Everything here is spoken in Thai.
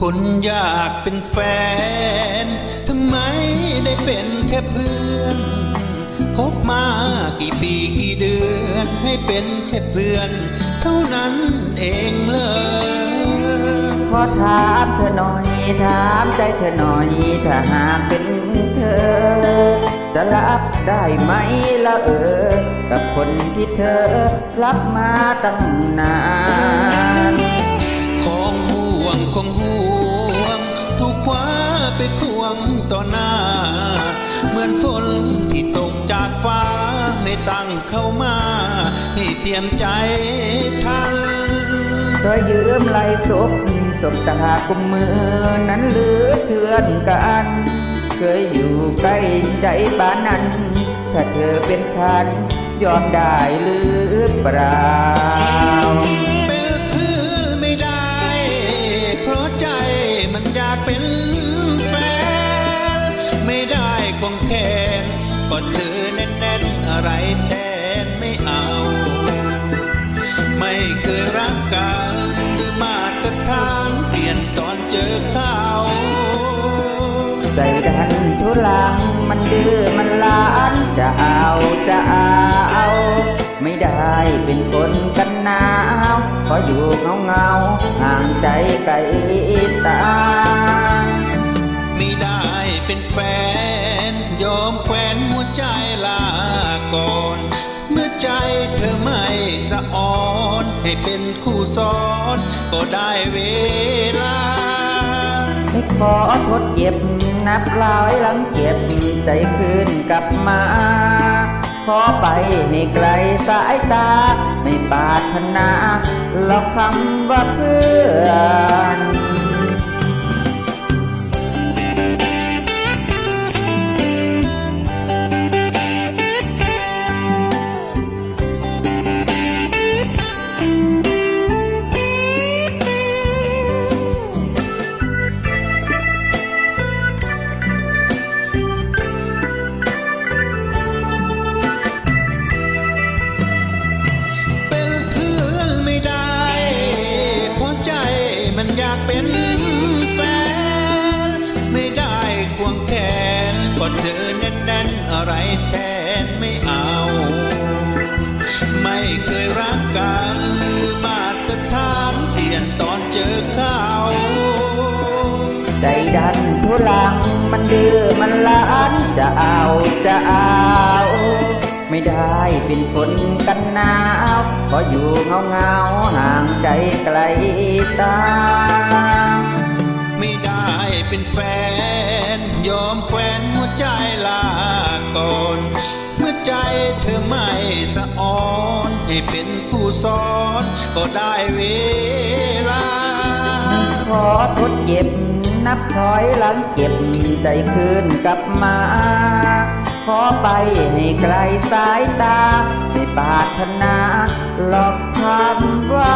คนอยากเป็นแฟน ทำไมได้เป็นแค่เพื่อนคบมากี่ปีกี่เดือน ให้เป็นแค่เพื่อน เท่านั้นเองเลยขอถามเธอหน่อยถามใจเธอหน่อยถ้าหากเป็นเธอ จะรับได้ไหมละเออ กับคนที่เธอรับมาตั้งนาน ของห่วงของห่วงถูก คว้าไปควงต่อหน้า เหมือนฝนที่ตกจากฟ้าไม่ตั้งเข้ามาให้เตรียมใจทันเคยยืมไหลศพศพตากุมมือนั้นเหลือเทือนกันเคยอยู่ใกล้ใจบ้านนั้น ถ้าเธอเป็นฉันยอมได้หรือเปล่า ได้คงแคนก็เธอแน่นๆอะไรแทนไม่เอา ไม่เคยรักกันหรือมาตรฐานเปลี่ยนตอนเจอเขาใจดันทุลังมันดื้อมันล้านจะเอาจะเอา ไม่ได้เป็นคนกันหนาวขออยู่เงาเงาห่างใจไกลตา ละอ่อนให้เป็นคู่ซ้อนก็ได้เวลาไม่ขอทดเก็บนับร้อยหลังเก็บใจคืนกลับมาขอไปให้ไกลสายตา ไม่ปาถนาหลอกคำว่าเพื่อน มันอยากเป็นแฟน ไม่ได้ควงแขนก็เจอแน่นๆ อะไรแทนไม่เอา ไม่เคยรักกันมาตรฐานเปลี่ยนตอนเจอเขาใจดันทุลังมันดื้อมันล้านจะเอาจะเอา ไม่ได้เป็นคนกันหนาวขออยู่เงาเงาห่างใจไกลตา ไม่ได้เป็นแฟน ยอมแควนหัวใจลาก่อนเมื่อใจเธอไม่สะอ่อนให้เป็นผู้สอนก็ได้เวลา ขอทดเก็บนับถอยหลังเก็บใจคืนกลับมา อไปให้ไกลสายตาไม่ปรารถนาหลอกคำว่า